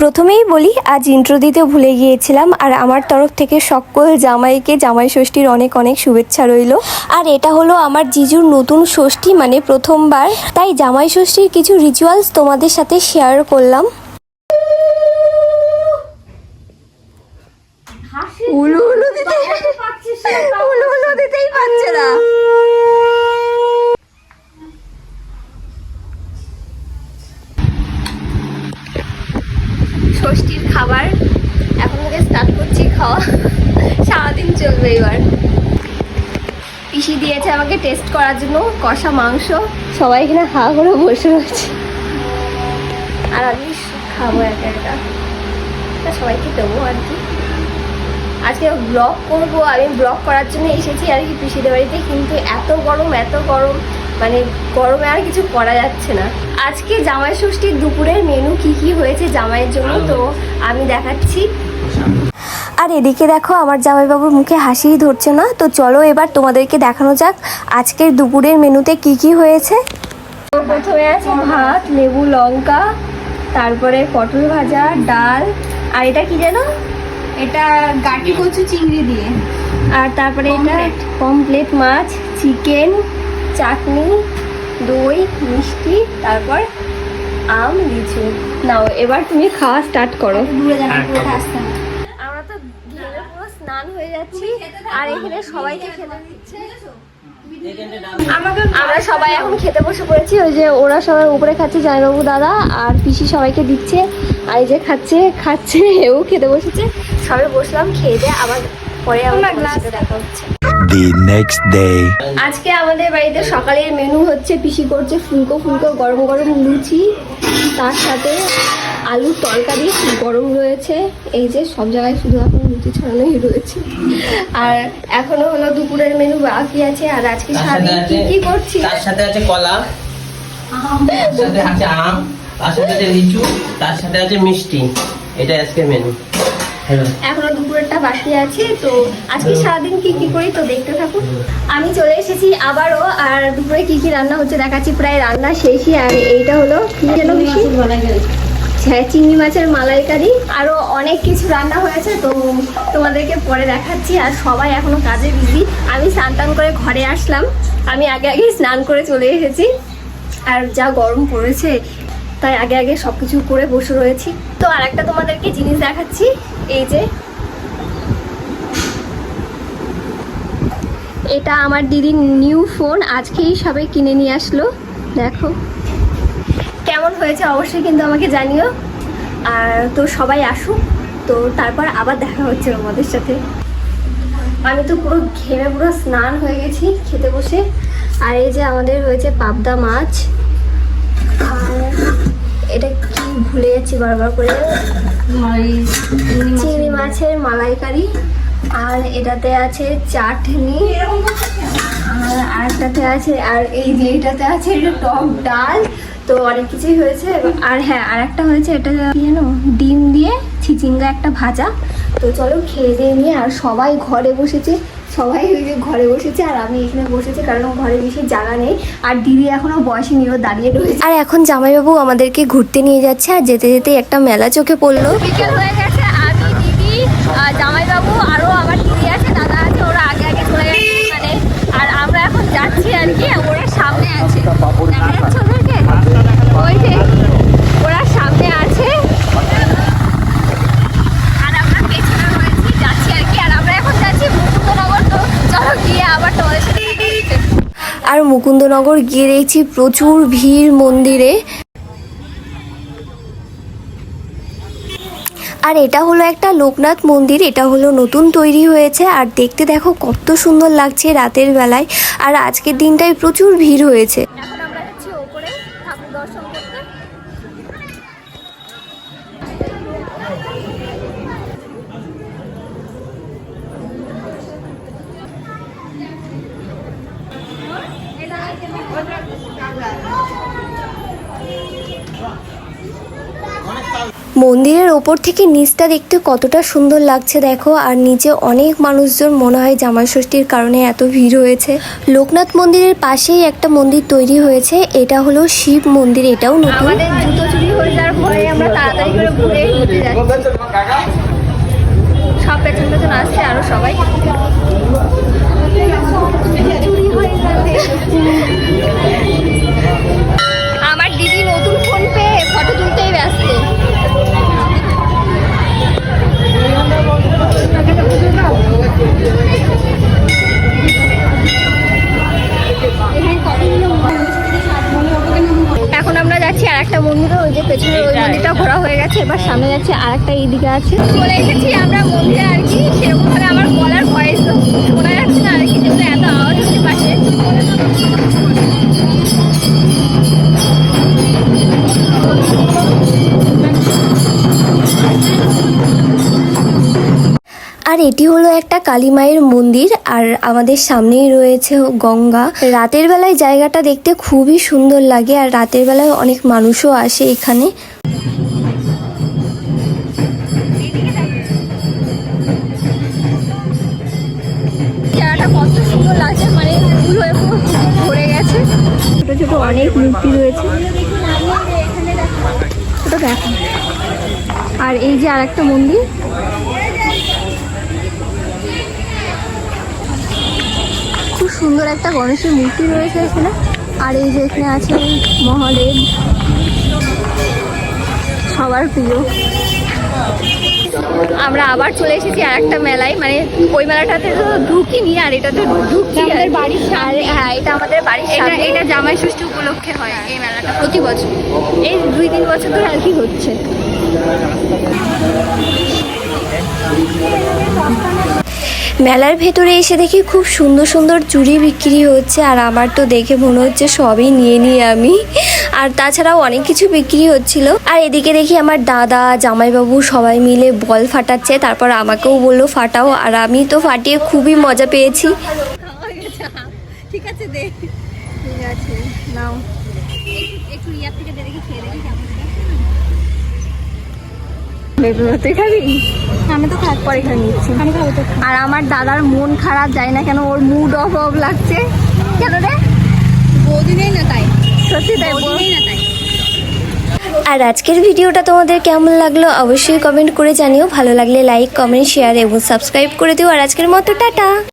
প্রথমেই বলি, আজ ইন্ট্রো দিতে ভুলে গিয়েছিলাম আর আমার তরফ থেকে সকল জামাইকে, জামাই ষষ্ঠীর অনেক অনেক শুভেচ্ছা রইল। আর এটা হলো আমার জিজুর নতুন ষষ্ঠী মানে প্রথমবার। তাই জামাই ষষ্ঠীর কিছু রিচুয়ালস তোমাদের সাথে শেয়ার করলাম। উলু উলু উলু উলু দিতেই না। ষষ্ঠীর খাবার। এখন থেকে স্টার্ট করছি খাওয়া। সারাদিন চলবে এবার। পিসি দিয়েছে আমাকে টেস্ট করার জন্য কষা মাংস। সবাই এখানে হা করে বসে রয়েছে। আর আমি খাব একা একা সবাইকে দেবো আর কি। আজকে ব্লগ করব আমি ব্লগ করার জন্য এসেছি আর কি পিসিদের বাড়িতে কিন্তু এত গরম এত গরম মানে গরমে আর কিছু করা যাচ্ছে না। আজকে জামাই ষষ্ঠীর দুপুরের মেনু কি কি হয়েছে জামাইয়ের জন্য তো আমি দেখাচ্ছি। আর এদিকে দেখো আমার জামাইবাবুর মুখে হাসিই ধরছে না তো চলো এবার তোমাদেরকে দেখানো যাক আজকের দুপুরের মেনুতে কি কি হয়েছে। প্রথমে আছে ভাত লেবু লঙ্কা তারপরে পটল ভাজা ডাল আর এটা কি যেন? এটা গাটি কচু চিংড়ি দিয়ে। আর তারপরে এটা কমপ্লিট মাছ চিকেন চাটনি দই মিষ্টি তারপর আম লিচু। নাও এবার তুমি খাওয়া স্টার্ট করো। দূরে যাবে পুরোটা আসতে আমরা তো ঘেমে পুরো স্নান হয়ে যাচ্ছি। আর এখানে সবাইকে খেতে আমরা সবাই এখন খেতে বসে পড়েছি ওই যে ওরা সবাই উপরে খাচ্ছে জামাইবাবু দাদা আর পিসি সবাইকে দিচ্ছে আর এই যে খাচ্ছে খাচ্ছে এও খেতে বসেছে। সবাই বসলাম খেয়ে দিয়ে আবার পরে আমার সাথে দেখা হচ্ছে। The next day. আজকে আমাদের বাড়িতে সকালের মেনু হচ্ছে পিসি করছে ফুলকো ফুলকো গরম গরম লুচি তার সাথে আলুর তরকারি গরম রয়েছে? এই যে সব জায়গায় শুধু এখন লুচি ছড়ানোই রয়েছে। আর এখনও হলো দুপুরের মেনু বাকি আছে আর আজকে সাথে সারাদিন কি কি করছি তার সাথে আছে কলা সাথে আছে আম তার সাথে আছে লিচু তার সাথে আছে মিষ্টি। এটা আজকে মেনু এখনও দুপুরেরটা বাকি আছে তো আজকে সারাদিন কি কি করি তো দেখতে থাকুন। আমি চলে এসেছি আবারও আর দুপুরে কি কি রান্না হচ্ছে দেখাচ্ছি প্রায় রান্না শেষই আর এইটা হলো কি যেন বেশি হ্যাঁ চিংড়ি মাছের মালাইকারি। আরও অনেক কিছু রান্না হয়েছে, তো তোমাদেরকে পরে দেখাচ্ছি। আর সবাই এখনও কাজে বিজি আমি স্নান টান করে ঘরে আসলাম। আমি আগে আগে স্নান করে চলে এসেছি। আর যা গরম পড়েছে, তাই আগে আগে সব কিছু করে বসে রয়েছি। তো আর একটা তোমাদেরকে জিনিস দেখাচ্ছি। এই যে, এটা আমার দিদির নিউ ফোন আজকেই সবে কিনে নিয়ে আসলো। দেখো। কেমন হয়েছে অবশ্যই কিন্তু আমাকে জানিও। আর তো সবাই আসুক, তো তারপর আবার দেখা হচ্ছে আমাদের সাথে। আমি তো পুরো ঘেমে পুরো স্নান হয়ে গেছি খেতে বসে। আর এই যে আমাদের হয়েছে পাবদা মাছ। আর এটা কি ভুলে যাচ্ছি বারবার করে। চিংড়ি মাছের মালাইকারি। আর এটাতে আছে চাটনি। আর আরেকটাতে আছে, আর এই যে এটাতে আছে টক ডাল। তো অনেক কিছুই হয়েছে। আর হ্যাঁ আর একটা হয়েছে এটা যেন? জানো ডিম দিয়ে ছিচিঙ্গা একটা ভাজা। তো চলো খেয়ে দিয়ে নিয়ে আর সবাই ঘরে বসেছে। সবাই ওই যে ঘরে বসেছে আর আমি এখানে বসেছি কারণ ঘরে বেশি জায়গা নেই। আর দিদি এখনও বয়সী নিয়েও দাঁড়িয়ে রয়েছে। আর এখন জামাইবাবু আমাদেরকে ঘুরতে নিয়ে যাচ্ছে আর যেতে যেতে একটা মেলা চোখে পড়ল। বিকেল হয়ে গেছে আমি দিদি জামাইবাবু আরও আমার দিদি আছে দাদা আছে ওরা আগে আগে চলে গেছে মানে আর আমরা এখন যাচ্ছি আর কি ওরা সামনে আছে দেখা যাচ্ছে ওদেরকে ওই যে ওরা সামনে আছে আর আমরা পেছনে রয়েছি যাচ্ছি আর কি আর আমরা এখন যাচ্ছি মুকুন্দনগর তো চলো গিয়ে আবার তোমাদের সাথে দেখা হচ্ছে। আর মুকুন্দনগর গিয়ে দেখছি প্রচুর ভিড় মন্দিরে। আর এটা হলো একটা লোকনাথ মন্দির, এটা হলো নতুন তৈরি হয়েছে। আর দেখতে দেখো কত সুন্দর লাগছে রাতের বেলায়। আর আজকের দিনটায় প্রচুর ভিড় হয়েছে এখন আমরা যাচ্ছি ওপরে ঠাকুর দর্শন করতে মন্দিরের ওপর থেকে নিচটা দেখতে কতটা সুন্দর লাগছে দেখো, আর নিচে অনেক মানুষজন মনে হয় জামাই ষষ্ঠীর কারণে এত ভিড় হয়েছে। লোকনাথ মন্দিরের পাশেই একটা মন্দির তৈরি হয়েছে, এটা হলো শিব মন্দির, এটাও নতুন। আরও সবাই। মন্দিরে ওই যে পেছনে ওই মন্দিরটা ঘোরা হয়ে গেছে। এবার সামনে যাচ্ছে আর একটা এইদিকে আছে। চলে এসেছি আমরা মন্দিরে আর কি সেরকম ভাবে আমার গলার ভয়েস শোনা যাচ্ছে না আর কি যেহেতু এত আওয়াজ হচ্ছে পাশে। এটি হলো একটা কালী মায়ের মন্দির, আর আমাদের সামনেই রয়েছে গঙ্গা। রাতের বেলায় জায়গাটা দেখতে খুবই সুন্দর লাগে, আর রাতের বেলায় অনেক মানুষও আসে এখানে। ছোট অনেক মূর্তি রয়েছে। আর এই যে আরেকটা মন্দির। সুন্দর একটা গণেশের মূর্তি রয়েছে এখানে। আর এই যে এখানে আছে মহাদেব। সবার প্রিয়। আমরা আবার চলে এসেছি আর একটা মেলায়। মানে ওই মেলাটাতে তো ঢুকিনি আর এটাতে ঢুকছি আমাদের বাড়ির সামনে। হ্যাঁ এটা আমাদের বাড়ির সামনে। এটা জামাই ষষ্ঠী উপলক্ষে হয় এই মেলাটা প্রতি বছর। এই দুই তিন বছর ধরে আর কি হচ্ছে। মেলার ভেতরে এসে দেখি খুব সুন্দর সুন্দর চুড়ি বিক্রি হচ্ছে, আর আমার তো দেখে মনে হচ্ছে সবই নিয়ে নিই আমি। আর তাছাড়াও অনেক কিছু বিক্রি হচ্ছিল। আর এদিকে দেখি আমার দাদা, জামাইবাবু সবাই মিলে বল ফাটাচ্ছে, তারপর আমাকেও বলল, ফাটাও। আর আমি তো ফাটিয়ে খুবই মজা পেয়েছি। ঠিক আছে ঠিক আছে, নাও। একটু ইয়ার থেকে খেয়ে দেখি কেমন তুই খাবি? আমি তো খাই পরে খাই নিচ্ছি। আমি খাব তো আর আমার দাদার মন খারাপ যায় না কেন ওর মুড অফ অফ লাগছে। কেন রে? বৌদি নেই না তাই। সত্যি তাই বৌদি না তাই। আর আজকের ভিডিওটা তোমাদের কেমন লাগল অবশ্যই কমেন্ট করে জানিও। ভালো লাগলে লাইক কমেন্ট শেয়ার এবং সাবস্ক্রাইব করে দিও। আর আজকের মতো টাটা!